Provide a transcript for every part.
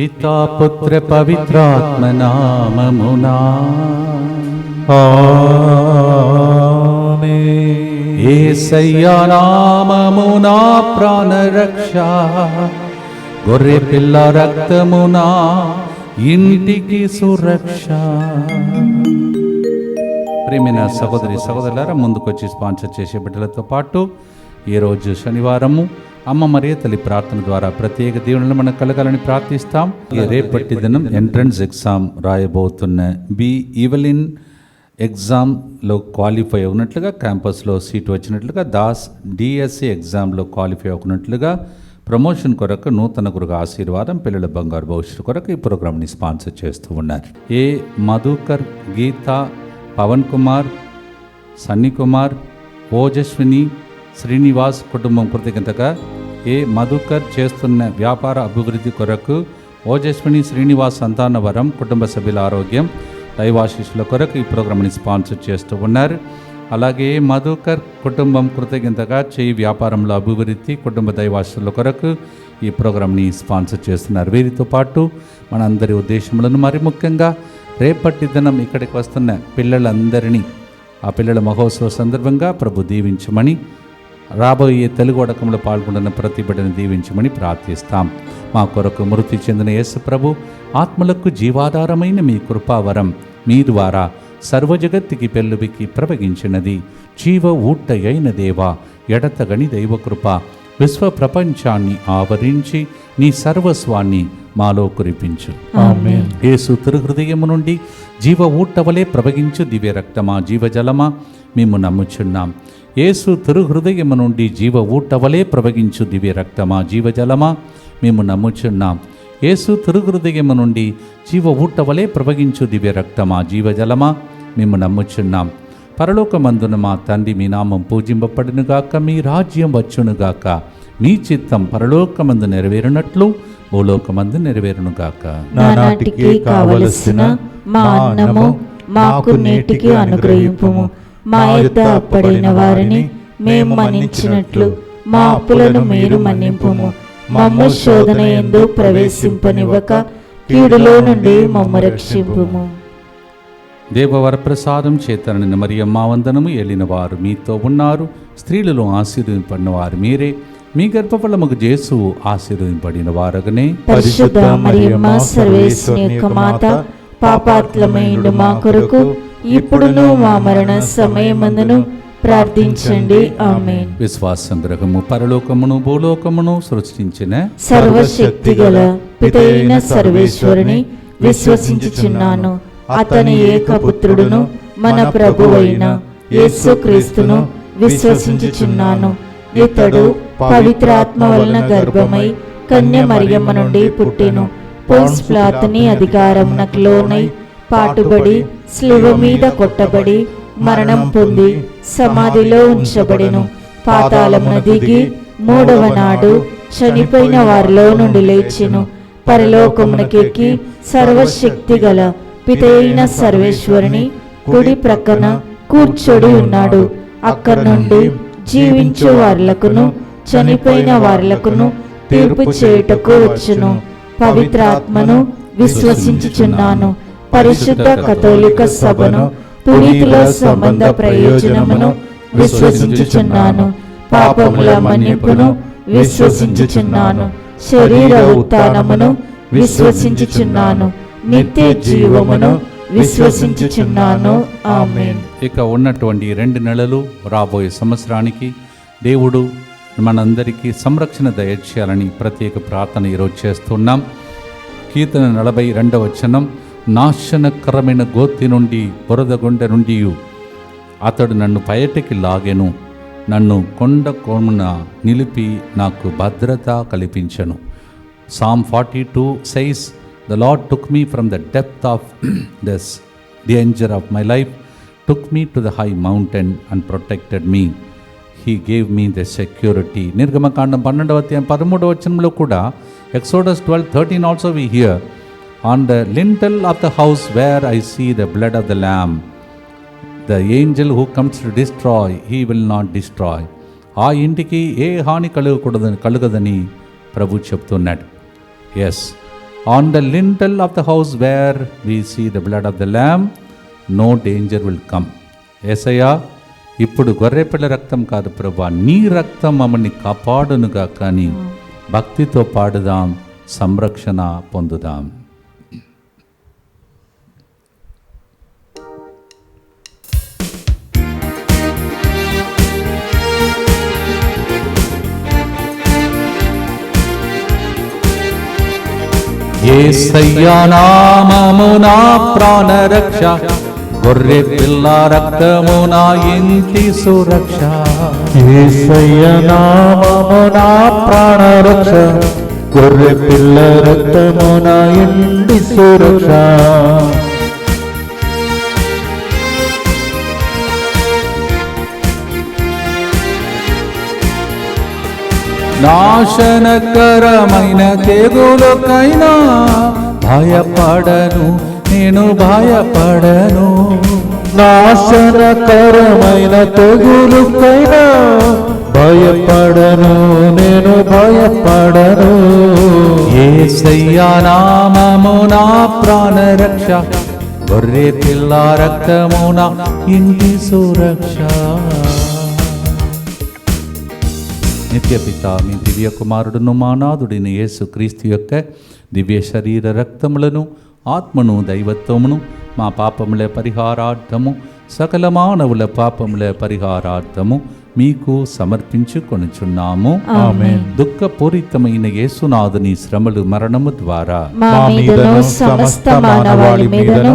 పితా పుత్ర పవిత్రాత్మ నామమునా ఏసయ్యా నామమునా ప్రాణరక్ష గొర్రె పిల్ల రక్తమునా ఇంటికి సురక్ష. ప్రేమైన సహోదరి సహోదరులారా ముందుకొచ్చి స్పాన్సర్ చేసే బిడ్డలతో పాటు ఈరోజు శనివారము అమ్మ మరియ తల్లి ప్రార్థన ద్వారా ప్రత్యేక దీవెనలు మనకు కలగాలని ప్రార్థిస్తాం. ఈ రేపటి దినం ఎంట్రన్స్ ఎగ్జామ్ రాయబోతున్న బి ఈవెలిన్ ఎగ్జామ్లో క్వాలిఫై అవునట్లుగా క్యాంపస్లో సీట్ వచ్చినట్లుగా దాస్ డిఎస్సి ఎగ్జామ్లో క్వాలిఫై అవుతున్నట్లుగా ప్రమోషన్ కొరకు నూతన గురుగా ఆశీర్వాదం పిల్లల బంగారు భవిష్యత్తు కొరకు ఈ ప్రోగ్రామ్ని స్పాన్సర్ చేస్తూ ఉన్నారు. ఏ మధుకర్ గీత పవన్ కుమార్ సన్నీ కుమార్ ఓజస్విని శ్రీనివాస్ కుటుంబం కృతజ్ఞతగా ఏ మధుకర్ చేస్తున్న వ్యాపార అభివృద్ధి కొరకు ఓజస్విని శ్రీనివాస్ సంతానవరం కుటుంబ సభ్యుల ఆరోగ్యం దైవాశీస్సుల కొరకు ఈ ప్రోగ్రామ్ని స్పాన్సర్ చేస్తూ ఉన్నారు. అలాగే మధుకర్ కుటుంబం కృతజ్ఞతగా చేయి వ్యాపారంలో అభివృద్ధి కుటుంబ దైవాశుల కొరకు ఈ ప్రోగ్రామ్ని స్పాన్సర్ చేస్తున్నారు. వీరితో పాటు మనందరి ఉద్దేశములను మరి ముఖ్యంగా రేపటి దినం ఇక్కడికి వస్తున్న పిల్లలందరినీ ఆ పిల్లల మహోత్సవ సందర్భంగా ప్రభు దీవించమని రాబోయే తెలుగు అడకంలో పాల్గొంటున్న ప్రతి బిడ్డను దీవించమని ప్రార్థిస్తాం. మా కొరకు మృతి చెందిన యేసు ప్రభు ఆత్మలకు జీవాధారమైన మీ కృపావరం మీ ద్వారా సర్వజగత్తుకి పెళ్ళుబికి ప్రవగించినది జీవ ఊట అయిన దేవా ఎడతగని దైవకృప విశ్వ ప్రపంచాన్ని ఆవరించి నీ సర్వస్వాన్ని మాలో కురిపించు. యేసు తిరుహృదయము నుండి జీవ ఊటవలే ప్రవగించు దివ్య రక్తమా జీవజలమా మేము నమ్ముచున్నాం. యేసు తిరుహృదయము నుండి జీవ ఊటవలే ప్రవగించు దివ్య రక్తమా జీవజలమా? మేము నమ్ముచున్నాం. యేసు తిరుహృదయము నుండి జీవ ఊటవలే ప్రవగించు దివ్య రక్తమా జీవజలమా? మేము నమ్ముచున్నాం. పరలోకమందున మా తండ్రి మీ నామం పూజింపబడునుగాక మీ రాజ్యం వచ్చునుగాక మీ చిత్తం పరలోకమందు నెరవేరునట్లు భూలోకమందు నెరవేరునుగాక. నాటికి కావలసిన మా అన్నము మాకు నేటికి అనుగ్రహింపుము. మా యొక్క అప్పడైన వారిని మేము మన్నించినట్లు మా అప్పులను మీరు మన్నింపుము. మమ్ము శోధన ఎందు ప్రవేశింపనివ్వక కీడులో నుండి మమ్మ రక్షింపుము. దేవవరప్రసాదం చేతనని మరియమ్మ వందనము ఏలిన వారు మీతో ఉన్నారు. స్త్రీలలో ఆశీర్వదింపడిన వారు మీరే. మీ గర్భఫలముకు జేసు ఆశీర్వదింపడిన వారగనే. పరిశుద్ధ మరియమ్మ సర్వేశ్వని యొక్క మాత పాపాత్లమైండు మా కొరకు ఇప్పుడును మా మరణ సమయమందును ప్రార్థించండి. ఆమేన్. విశ్వాసం గ్రహము పరలోకమును భూలోకమును సృష్టించిన సర్వశక్తి గల పితైన సర్వేశ్వరుని విశ్వసించుచున్నాను. అతని ఏకపుత్రుడును మన ప్రభువైన యేసుక్రీస్తును విశ్వసించుచున్నాను. ఇతడు పవిత్రాత్మ వలన గర్భమై కన్య మరియమ్మ నుండి పుట్టెను. పోన్స్ ప్లాతని అధికారమునకు లోనై పాటుబడి స్లివ మీద కొట్టబడి మరణం పొంది సమాధిలో ఉంచబడెను. పాతాళమున దిగి మూడవ నాడు చనిపోయిన వారిలో నుండి లేచెను. పరలోకమునకెక్కి సర్వశక్తి గల పితయైన సర్వేశ్వరుని కుడి ప్రక్కన కూర్చొని ఉన్నాడు. అక్కడి నుండి జీవించు వారులకును చనిపోయిన వారులకును తీర్పు చేయుటకు వచ్చును. పవిత్రాత్మను విశ్వసించుచున్నాను. పరిశుద్ధ కథోలిక సభను పునీతుల సంబంధ ప్రయోజనమును విశ్వసించుచున్నాను. పాపముల మన్నింపును విశ్వసించుచున్నాను. శరీర ఉత్థానమును విశ్వసించుచున్నాను. నిత్య జీవమును విశ్వసించుచున్నాను. ఆమె ఇక ఉన్నటువంటి రెండు నెలలు రాబోయే సంవత్సరానికి దేవుడు మనందరికీ సంరక్షణ దయచేయాలని ప్రత్యేక ప్రార్థన ఈరోజు చేస్తున్నాం. కీర్తన నలభై రెండవ వచనం నాశనకరమైన గోతి నుండి బురదగొండ నుండి అతడు నన్ను బయటికి లాగెను. నన్ను కొండ కోమున నిలిపి నాకు భద్రత కల్పించను. Psalm forty two says the Lord took me from the depth of this danger of my life took me to the high mountain and protected me he gave me the security నిర్గమకాండం పన్నెండవ పదమూడవ వచనంలో కూడా Exodus twelve thirteen also we hear on the lintel of the house where I see the blood of the lamb the angel who comes to destroy he will not destroy ఆ ఇంటికి ఏ హాని కలగకూడదని కలుగదని ప్రభు చెప్తున్నాడు. Yes on the lintel of the house where we see the blood of the lamb no danger will come ఏసయ్యా ఇప్పుడు గొర్రెపిల్ల రక్తం కాదు ప్రభా నీ రక్తం మమ్మల్ని కాపాడునుగా కానీ భక్తితో పాడుదాం సంరక్షణ పొందుదాం. ఏసయ్యా నామము నా ప్రాణరక్ష గొర్రె పిల్ల రక్తము నా ఇంటి సురక్ష ఏసయ్య నామము నా ప్రాణరక్ష గొర్రె పిల్ల రక్తము నా ఇంటి సురక్ష నాశనకరమైన తెగులకైనా భయపడను నేను భయపడను. నాశనకరమైన తెగులుకైనా భయపడను నేను భయపడను. ఏసయ్యా నామము నా ప్రాణరక్ష గొర్రె పిల్ల రక్తము నా ఇంటి సురక్ష. నిత్యపిత మీ దివ్య కుమారుడును మా నాథుడిన యేసు క్రీస్తు యొక్క దివ్య శరీర రక్తములను ఆత్మను దైవత్వమును మా పాపముల పరిహారార్థము సకల మానవుల పాపముల పరిహారార్థము మీకు సమర్పించుకొనుచున్నాము ఆమేన్. దుఃఖపూరితమైన యేసునాథుని శ్రమలు మరణము ద్వారా మా మీదను సమస్త మానవాళి మీదను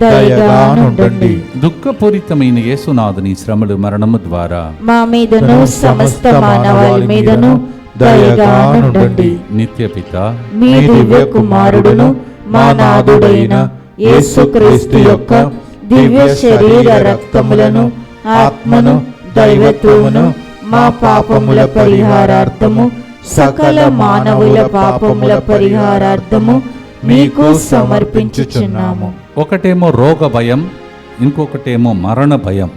దయగా నుండండి దుఃఖపూరితమైన యేసునాథుని శ్రమలు మరణము ద్వారా. మా మీదను సమస్త మానవాళి మీదను దయగా నుండండి నిత్యపిత మీ దివ్య కుమారుడును మా నాథుడైన యేసుక్రీస్తు యొక్క దివ్య శరీర రక్తములను ఆత్మను దైవత్వమును మా పాపముల పరిహారార్థము సకల మానవుల పాపముల పరిహారార్థము మీకు సమర్పించుచున్నాము. ఒకటేమో రోగ భయం ఇంకొకటేమో మరణ భయం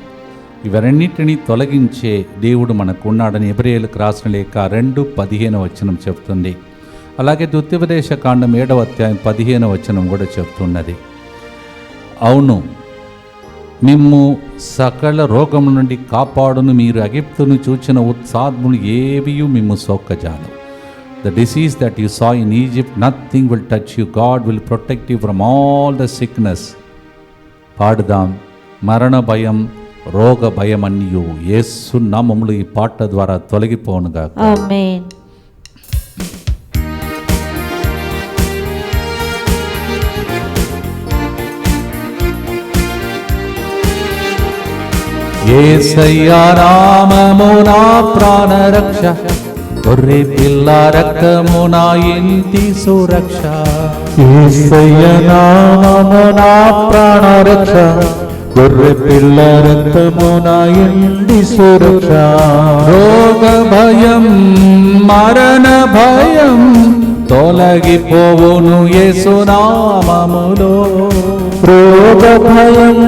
ఇవన్నిటిని తొలగించే దేవుడు మనకున్నాడని ఎబ్రియేలకు రాసిన లేక రెండు పదిహేను వచనం చెప్తుంది. అలాగే ద్వితీయోపదేశ కాండం ఏడవ అధ్యాయం పదిహేను వచనం కూడా చెప్తున్నది. అవును మిమ్ము సకల రోగం నుండి కాపాడును మీరు అగిప్తును చూచిన ఉత్సాహములు ఏవియు మిమ్ము సోక్కజాను the disease that you saw in Egypt nothing will touch you God will protect you from all the sickness పాడుదాం మరణ భయం రోగ భయం అన్నియు యేసు నామములు ఈ పాట ద్వారా తొలగిపోనుగా ఆమేన్ ఏసయ్యా నామము నా ప్రాణరక్ష గొర్రె పిల్ల రక్తము నా ఇంటి సురక్ష ఏసయ్య నామము నా ప్రాణరక్ష గొర్రె పిల్ల రక్తము నా ఇంటి సురక్ష రోగ భయం మరణ భయం తొలగిపోవును యేసునామములో రోగ భయం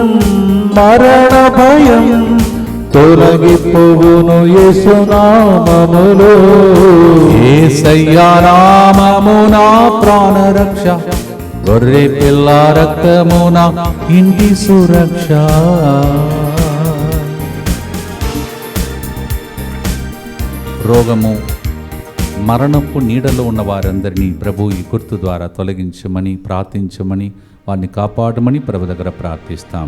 మరణ భయం తొలగిపోవును యేసునామములో ఏసయ్యా నామము నా ప్రాణరక్ష గొర్రె పిల్ల రక్తము నా ఇంటి సురక్ష. రోగము మరణపు నీడలో ఉన్న వారందరినీ ప్రభు ఈ గుర్తు ద్వారా తొలగించమని ప్రార్థించమని వారిని కాపాడమని ప్రభు దగ్గర ప్రార్థిస్తాం.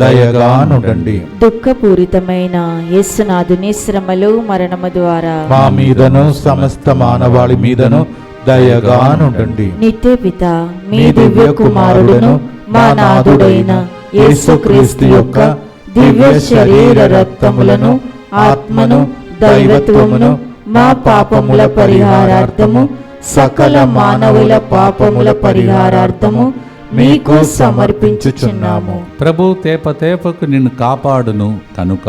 దయగా నుండండి దుఃఖపూరితమైన యేసునాథుని శ్రమలు మరణము ద్వారా మా మీదను సమస్త మానవాళి మీదను దయగా నుండండి నిత్య పిత మీ దివ్య కుమారుడును మా నాథుడైన యేసుక్రీస్తు యొక్క దివ్య శరీర రక్తములను ఆత్మను దైవత్వమును మా పాపముల పరిహారార్థము సకల మానవుల పాపముల పరిహారార్థము మీకు సమర్పించుచున్నాము. ప్రభు తేప తేపకు నిన్ను కాపాడును కనుక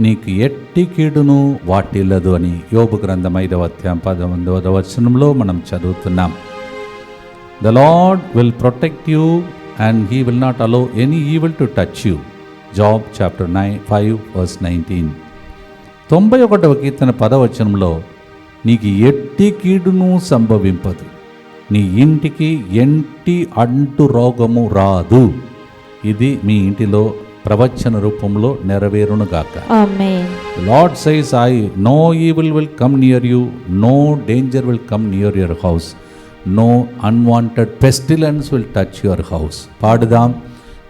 నీకు ఎట్టి కీడును వాటిల్లదు అని యోబు గ్రంథం ఐదవ అధ్యాయం పదమూడవ వచనంలో మనం చదువుతున్నాం. The Lord will protect you and he will not allow any evil to touch you Job chapter nine five verse nineteen తొంభై ఒకటవ కీర్తన పదవచనంలో నీకు ఎట్టి కీడును సంభవింపదు. నీ ఇంటికి ఎంటి అంటు రోగము రాదు. ఇది మీ ఇంటిలో ప్రవచన రూపంలో నెరవేరునుగాక Lord says I no evil will come near you no danger will come near your house no unwanted pestilence will touch your house పాడుదాం.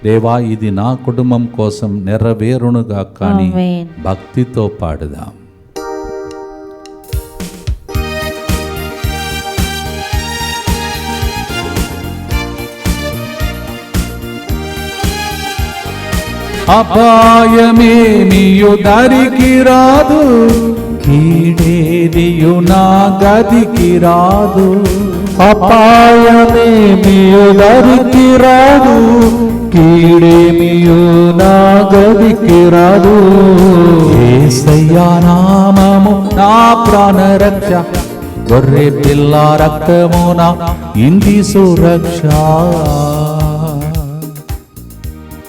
దేవా ఇది నా కుటుంబం కోసం నెరవేరునుగా కానీ. భక్తితో పాడుదాం. అపాయమేమియు దరికి రాదు కీడేదియు నా గదికి రాదు అపాయమేమియు దరికి రాదు కీడేమియు నా గదికి రాదు ఏసయ్యా నామము నా ప్రాణ రక్ష గొర్రె పిల్ల రక్తము నా ఇంటి సురక్ష.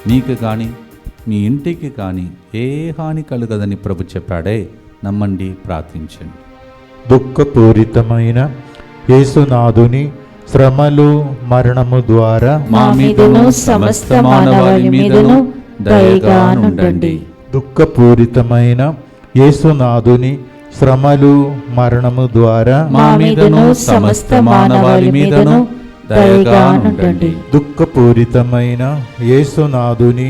నీకు కానీ మీ ఇంటికి కానీ ఏ హాని కలుగదని ప్రభు చెప్పాడే నమ్మండి ప్రార్థించండి. దుఃఖపూరితమైన యేసునాథుని శ్రమలు మరణము ద్వారా మా మీదను సమస్త మానవాళి మీదను దయగా నుండండి. దుఃఖపూరితమైన యేసునాథుని శ్రమలు మరణము ద్వారా మా మీదను సమస్త మానవాళి మీదను దయగా నుండండి. దుఃఖపూరితమైన యేసునాథుని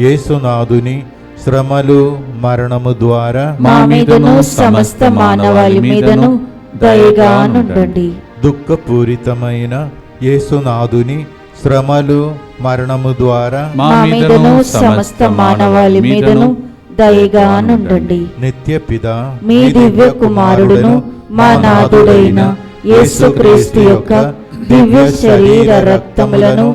యేసునాథుని శ్రమలు మరణము ద్వారా మా మీదను సమస్త మానవాళి మీదను దయగా నుండండి దుఃఖపూరితమైన యేసునాథుని శ్రమలు మరణము ద్వారా మా మీదను సమస్త మానవాళి మీదను దయగా నుండండి నిత్య పిత మీ దివ్య కుమారుడును మా నాథుడైన యేసుక్రీస్తు యొక్క దివ్య శరీర రక్తములను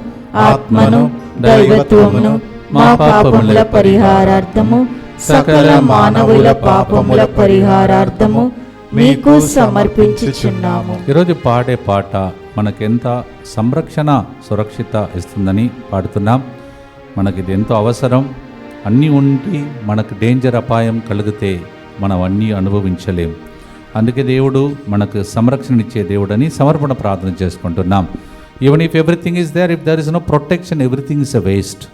ఆత్మను దైవత్వమును మా పాపముల పరిహారార్థము సకల మానవుల పాపముల పరిహారార్థము మీకు సమర్పించుచున్నాము. ఈరోజు పాడే పాట మనకెంత సంరక్షణ సురక్షిత ఇస్తుందని పాడుతున్నాం. మనకి ఇది ఎంతో అవసరం. అన్నీ ఉండి మనకు డేంజర్ అపాయం కలిగితే మనం అన్నీ అనుభవించలేం. అందుకే దేవుడు మనకు సంరక్షణ ఇచ్చే దేవుడని సమర్పణ ప్రార్థన చేసుకుంటున్నాం. Even if everything is there if there is no protection everything is a waste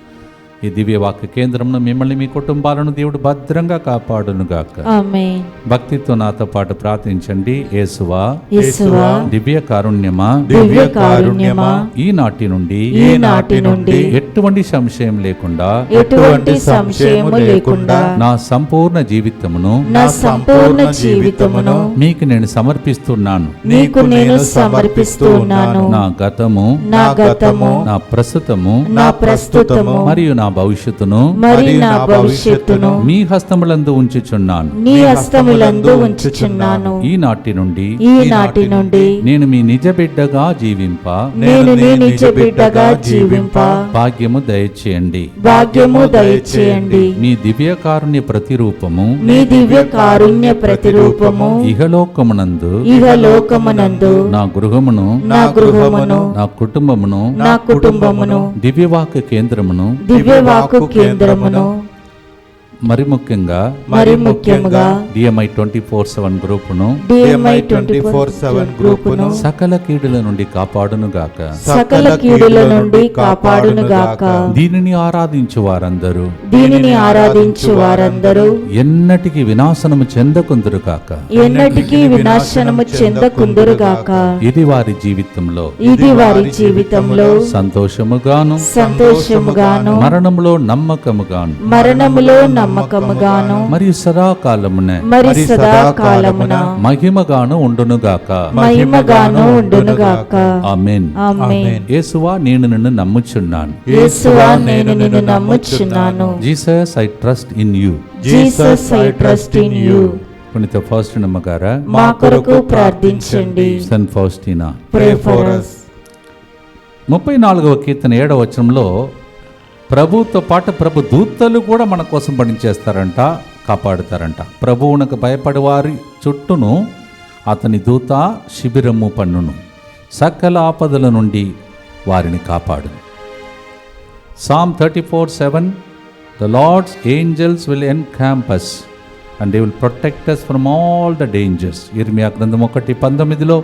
ఈ దివ్య వాక్య కేంద్రంలో మిమ్మల్ని మీ కుటుంబాలను దేవుడు భద్రంగా కాపాడునుగాక. ఆమేన్ భక్తితో నాతో పాటు ప్రార్థించండి. యేసువా యేసువా దివ్య కారుణ్యమా దివ్య కారుణ్యమా ఈనాటి నుండి ఈనాటి నుండి ఎటువంటి సంశయం లేకుండా ఎటువంటి సంశయము లేకుండా నా సంపూర్ణ జీవితమును నా సంపూర్ణ జీవితమును మీకు నేను సమర్పిస్తున్నాను. నీకు నేను సమర్పిస్తున్నాను. నా గతము నా గతము నా ప్రస్తుతము నా ప్రస్తుతము మరియు నా భవిష్యత్తును మరి నా భవిష్యత్తును మీ హస్తములందు ఉంచుచున్నాను. నీ హస్తములందు ఉంచుచున్నాను. ఈనాటి నుండి ఈనాటి నుండి నేను మీ నిజ బిడ్డగా జీవింప. నేను నీ నిజ బిడ్డగా జీవింప. భాగ్యము దయచేయండి. భాగ్యము దయచేయండి. మీ దివ్య కారుణ్య ప్రతిరూపము మీ దివ్య కారుణ్య ప్రతిరూపము ఇహలోకమునందు ఇహలోకమునందు నా గృహమును నా గృహమును నా కుటుంబమును నా కుటుంబమును దివ్యవాక్య కేంద్రమును దివ్యవాకు కేంద్రమును. మరి ముఖ్యంగా మరి ముఖ్యముగా డిఎంఐ ట్వంటీ ఫోర్ సెవెన్ గ్రూపును డిఎంఐ ట్వంటీ ఫోర్ సెవెన్ గ్రూపును సకల కీడుల నుండి కాపాడునుగాక. సకల కీడుల నుండి కాపాడునుగాక. దీనిని ఆరాధించు వారందరూ దీనిని ఆరాధించు వారందరూ ఎన్నటికి వినాశనము చెందకుందురు కాక ఎన్నటికీ వినాశనము చెందకుందురుగాక. ఇది వారి జీవితంలో. ఇది వారి జీవితంలో. సంతోషముగాను సంతోషముగాను. మరణములో నమ్మకముగాను. మరణములో నమ్మకముగాను మరియు సదాకాలమున మరి సదాకాలమున మహిమగాను ఉండునుగాక. మహిమగాను ఉండునుగాక. ఆమెన్. ఆమేన్. యేసువా నేను నిన్ను నమ్ముచున్నాను. యేసువా నేను నిన్ను నమ్ముచున్నాను. Jesus I trust in you. Jesus I trust in you. పుణిత ఫస్ట్ నమ్మగారా మా కొరకు ప్రార్థించండి. Saint Faustina. Pray for us. ముప్పై నాలుగవ కీర్తన ఏడవ వచనంలో ప్రభుతో పాటు ప్రభు దూతలు కూడా మన కోసం పనిచేస్తారంట కాపాడుతారంట. ప్రభువునకు భయపడేవారి చుట్టూను అతని దూత శిబిరము పన్నును. సకల ఆపదల నుండి వారిని కాపాడు Psalm thirty four seven the Lord's angels will encamps and they will protect us from all the dangers ఇర్మియా గ్రంథం ఒకటి పంతొమ్మిదిలో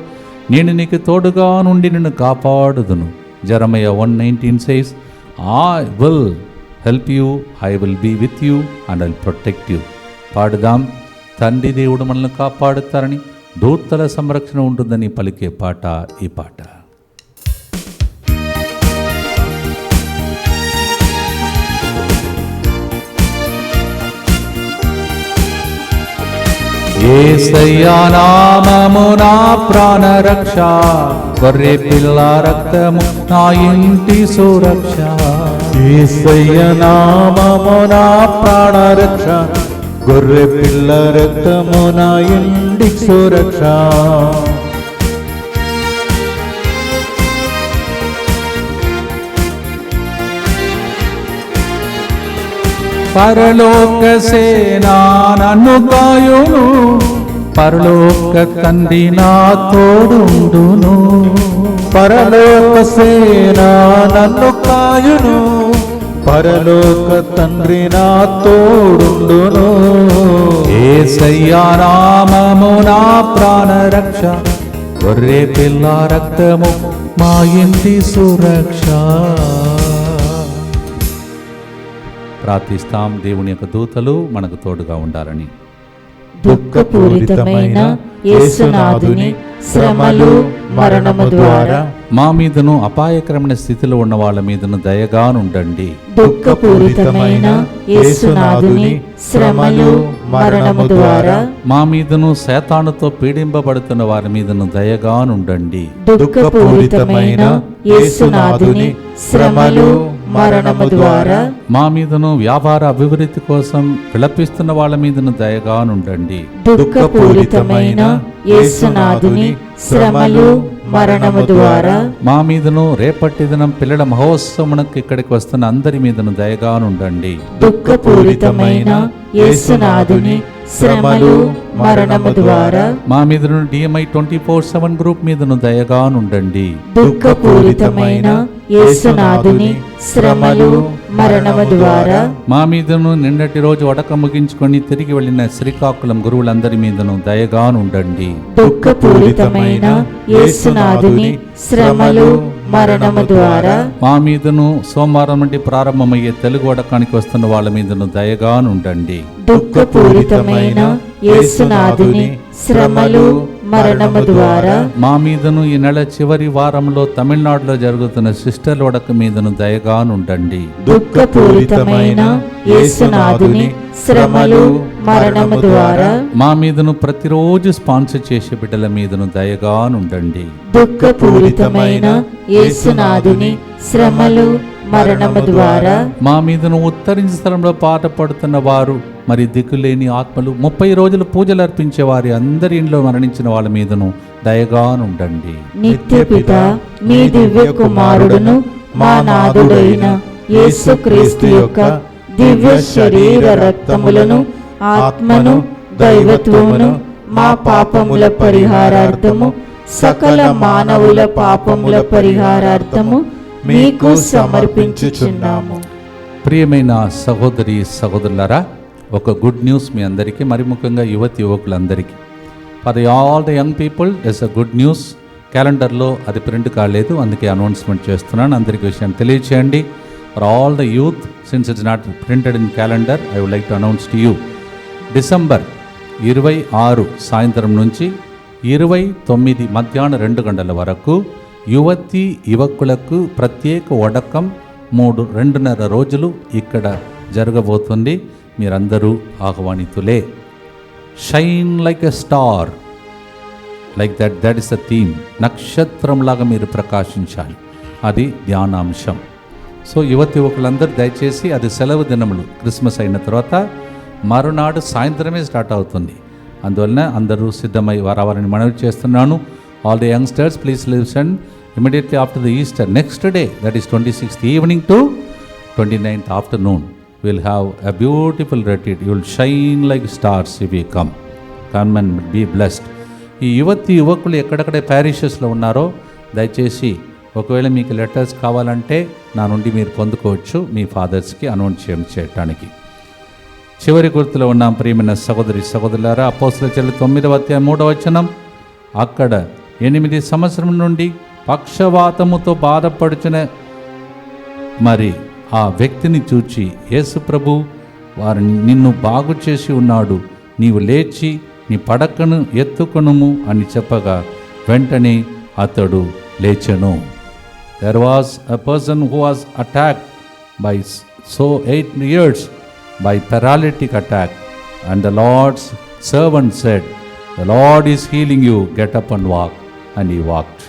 నేను నీకు తోడుగా నుండి నిన్ను కాపాడుదును. Jeremiah one nineteen says I will help you I will be with you and I protect you పాడుదాం తండ్రి దేవుడు మనల్ని కాపాడుతారని దూతల సంరక్షణ ఉంటుందని పలికే పాట ఈ పాట ఏసయ్యా నామము నా ప్రాణ రక్ష గొర్రె పిల్ల రక్తము నా ఇంటి సురక్ష ఏసయ్య నామము నా ప్రాణ రక్ష గొర్రె పిల్ల రక్తము నా ఇంటి సురక్ష పరలోక సేనా నన్ను కాయును పరలోక కంది నా తోడుండును పరలోక సేనా నన్ను కాయును. పరలోక తండ్రి నా తోడుండును ఏసయ్యా నామము నా ప్రాణ రక్ష గొర్రె పిల్ల రక్తము మా ఇంటి సురక్ష. ప్రార్థిస్తాం దేవుని యొక్క దూతలు మనకు తోడుగా ఉండాలని. దుఃఖపూరితమైన యేసునాథుని శ్రమలు మరణము ద్వారా మా మీదను అపాయకరమైన స్థితిలో ఉన్న వాళ్ళ మీదను దయగానుండండి. దుఃఖపూరితమైన యేసునాథుని శ్రమలు మరణము ద్వారా మా మీదను శాతానుతో పీడింపబడుతున్న వారి మీదను దయగానుండండి. దుఃఖపూరితమైన యేసునాథుని శ్రమలు మరణము ద్వారా మా మీదను వ్యాపార అభివృద్ధి కోసం విలపిస్తున్న వాళ్ళ మీదను దయగానుండండి దుఃఖపూరితమైన యేసునాథుని శ్రమలు మరణము ద్వారా మా మీదను రేపటి దినం పిల్లల మహోత్సవమునకు ఇక్కడికి వస్తున్న అందరి మీదను దయగానుండండి దుఃఖపూరితమైన యేసునాథుని శ్రమలు మరణము ద్వారా మా మీదను DMI twenty four seven group మీదను దయగానుండండి దుఃఖపూరితమైన యేసునాథుని శ్రమలు మరణము ద్వారా మా మీదను నిన్నటి రోజు వడక ముగించుకొని తిరిగి వెళ్ళిన శ్రీకాకుళం గురువులందరి మీదను దయగానుండండి దుఃఖపూరితమైన యేసునాథుని శ్రమలు మరణము ద్వారా మా మీదను సోమవారం నుండి ప్రారంభమయ్యే తెలుగు వడకానికి వస్తున్న వాళ్ళ మీదను దయగానుండండి దుఃఖపూరితమైన యేసునాథుని శ్రమలు మరణము ద్వారా మా మీదను ఈ నెల చివరి వారంలో తమిళనాడులో జరుగుతున్న సిస్టర్ వడక మీదను దయగానుండండి. దుఃఖపూరితమైన యేసునాథుని శ్రమలు మరణము ద్వారా మా మీదను ప్రతిరోజు స్పాన్సర్ చేసే బిడ్డల మీదను దయగానుండండి. దుఃఖపూరితమైన యేసునాథుని శ్రమలు మరణము ద్వారా మా మీదను ఉత్తరించే స్థలంలో పాట పడుతున్న వారు మరి దిక్కులేని ఆత్మలు ముప్పై రోజులు పూజలు అర్పించే వారి అందరి ఇంట్లో మరణించిన వాళ్ళ మీదను దయగానుండండి. నిత్యపిత మీ దివ్య కుమారుడును మా నాథుడైన యేసుక్రీస్తు యొక్క దివ్య శరీర రక్తములను ఆత్మను దైవత్వమును మా పాపముల పరిహారార్థము సకల మానవుల పాపముల పరిహారార్థము మీకు సమర్పించుచున్నాము. ప్రియమైన సహోదరి సహోదరులారా ఒక గుడ్ న్యూస్ మీ అందరికీ మరి ముఖ్యంగా యువతి యువకులందరికీ. For all the young people is a good news క్యాలెండర్లో అది ప్రింట్ కాలేదు అందుకే అనౌన్స్మెంట్ చేస్తున్నాను. అందరికీ విషయం తెలియచేయండి. For all the youth since it's not printed in calendar I would like to announce to you December ఇరవై ఆరు సాయంత్రం నుంచి ఇరవై తొమ్మిది మధ్యాహ్నం రెండు గంటల వరకు యువతి యువకులకు ప్రత్యేక వడకం మూడు రెండున్నర రోజులు ఇక్కడ జరగబోతుంది. మీరందరూ ఆహ్వానితులే. Shine like a star like that that is the theme నక్షత్రంలాగా మీరు ప్రకాశించాలి. అది ధ్యానాంశం. సో యువతి యువకులందరూ దయచేసి అది సెలవు దినములు. క్రిస్మస్ అయిన తర్వాత మరునాడు సాయంత్రమే స్టార్ట్ అవుతుంది. అందువలన అందరూ సిద్ధమై వారావారిని మనవి చేస్తున్నాను. All the youngsters please listen immediately after the Easter next day that is twenty sixth evening to twenty ninth afternoon will have a beautiful retreat you will shine like stars if you come come and be blessed ఈ యువతి యువకులు ఎక్కడెక్కడ ప్యారిషెస్లో ఉన్నారో దయచేసి ఒకవేళ మీకు letters కావాలంటే నా నుండి మీరు పొందుకోవచ్చు మీ ఫాదర్స్కి అనౌన్స్ చేయడానికి చివరి గుర్తులో ఉన్నాం ప్రియమైన సహోదరి సహోదరులారా అపోసల చెల్లి తొమ్మిదవ అధ్యాయం మూడవ వచనం. అక్కడ ఎనిమిది సంవత్సరం నుండి పక్షవాతముతో బాధపడుచున్న మరి ఆ వ్యక్తిని చూచి యేసు ప్రభు వారిని నిన్ను బాగు చేసి ఉన్నాడు. నీవు లేచి నీ పడకను ఎత్తుకొనుము అని చెప్పగా వెంటనే అతడు లేచెను. There was a person who was attack by so eight years by paralytic attack and the Lord's servant said the Lord is healing you get up and walk and he walked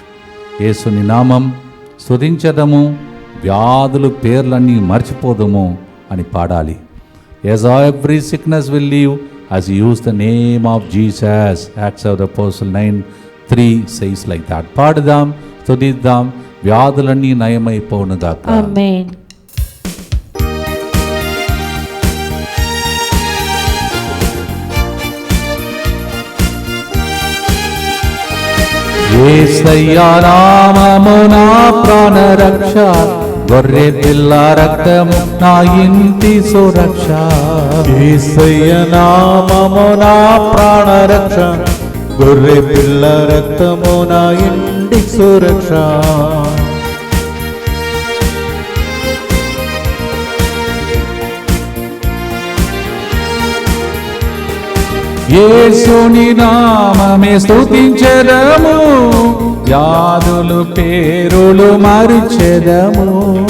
యేసుని నామం స్తుతించదము వ్యాధులు పేర్లన్నీ మర్చిపోదము అని పాడాలి yes every sickness will leave as use the name of Jesus Jesus. Acts of the Apostle 9 3 says like that. పాడుదాం స్తుతిద్దాం వ్యాధులన్నీ నయమైపోను దాకా ఏసయ్యా నామము నా ప్రాణ రక్ష. గొర్రె పిల్ల రక్తము నా ఇంటి సురక్ష. ఏసయ్య నామము నా ప్రాణ రక్ష. గొర్రె పిల్ల రక్తము నా ఇంటి సురక్ష. యేసుని నామమే స్తుతించెదము. వ్యాధులు పేరులు మరిచెదము.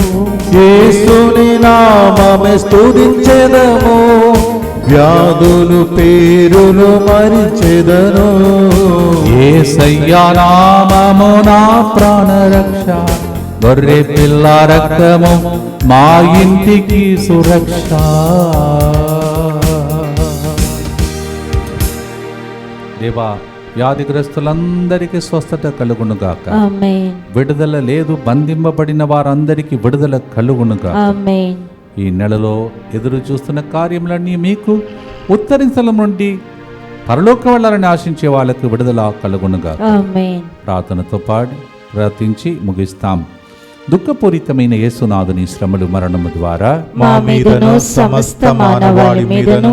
యేసుని నామమే స్తుతించెదము. వ్యాధులు పేరులు మరిచెదను. ఏసయ్యా నామము నా ప్రాణరక్ష గొర్రె పిల్ల రక్తము మా ఇంటికి సురక్ష. దేవా వ్యాధిగ్రస్తులందరికీ స్వస్థత కలుగునుగాక. ఆమేన్ విడుదల లేదు బంధింపబడిన వారందరికీ విడుదల కలుగునుగా ఆమేన్ ఈ నెలలో ఎదురు చూస్తున్న కార్యములన్నీ మీకు ఉత్తరించల నుండి పరలోక వెళ్ళాలని ఆశించే వాళ్ళకు విడుదల కలుగునుగా ఆమేన్ ప్రార్థనతో పాడి ప్రార్థించి ముగిస్తాం. దుఃఖపూరితమైన యేసునాథుని శ్రమలు మరణము ద్వారా మా మీదను సమస్త మానవాళి మీదను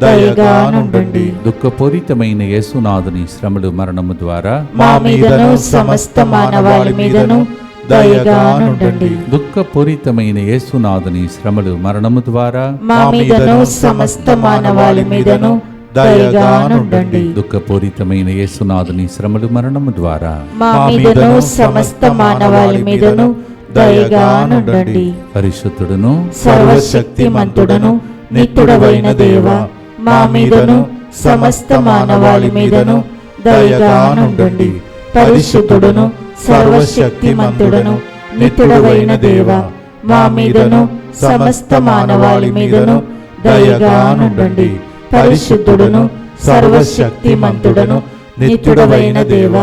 దయగా నుండండి దుఃఖపూరితమైన యేసునాథుని శ్రమలు మరణము ద్వారా మా మీదను సమస్త మానవాళి మీదను దయగా నుండండి దుఃఖపూరితమైన యేసునాథుని శ్రమలు మరణము ద్వారా మా మీదను సమస్త మానవాళి మీదను దయగా నుండండి దుఃఖపూరితమైన యేసునాథుని శ్రమలు మరణము ద్వారా మా మీదను సమస్త మానవాళి మీదను దయగా నుండండి పరిశుద్ధుడును సర్వశక్తిమంతుడను నిత్యుడవైన దేవ మా మీదను సమస్త మానవాళి మీదను దయగానుండండి. పరిశుద్ధుడును సర్వశక్తిమంతుడను నిత్యుడవైన దేవ మా మీదను సమస్త మానవాళి మీదను దయగానుండండి. పరిశుద్ధుడును సర్వశక్తిమంతుడను నిత్యుడవైన దేవ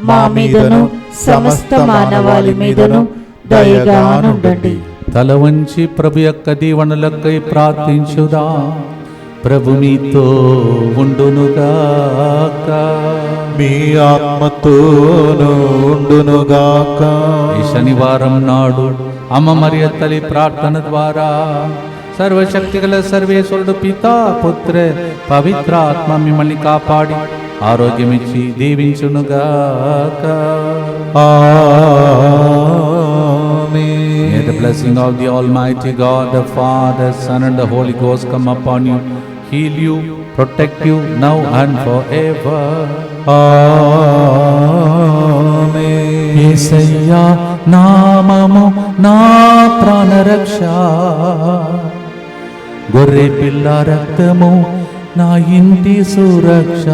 మా మీదను సమస్త మానవాళి మీదను దయగానుండండి. తల వంచి ప్రభు యొక్క దీవెనలకై ప్రార్థించుదా. ప్రభు మీతో ఉండునుగాక మీ ఆత్మతోను ఉండునుగాక ఈ శనివారం నాడు అమ్మ మరియ తల్లి ప్రార్థన ద్వారా సర్వశక్తిగల సర్వేశ్వరుడు పితా పుత్ర పవిత్ర ఆత్మ మిమ్మల్ని కాపాడి ఆరోగ్యమిచ్చి దీవించునుగాక May the blessing of the Almighty God, the Father, Son, and the Holy Ghost come upon you, heal you, protect you now and forever. ఏసయ్యా నామము నా ప్రాణరక్ష. గొర్రె పిల్ల రక్తము నా ఇంటి సురక్ష.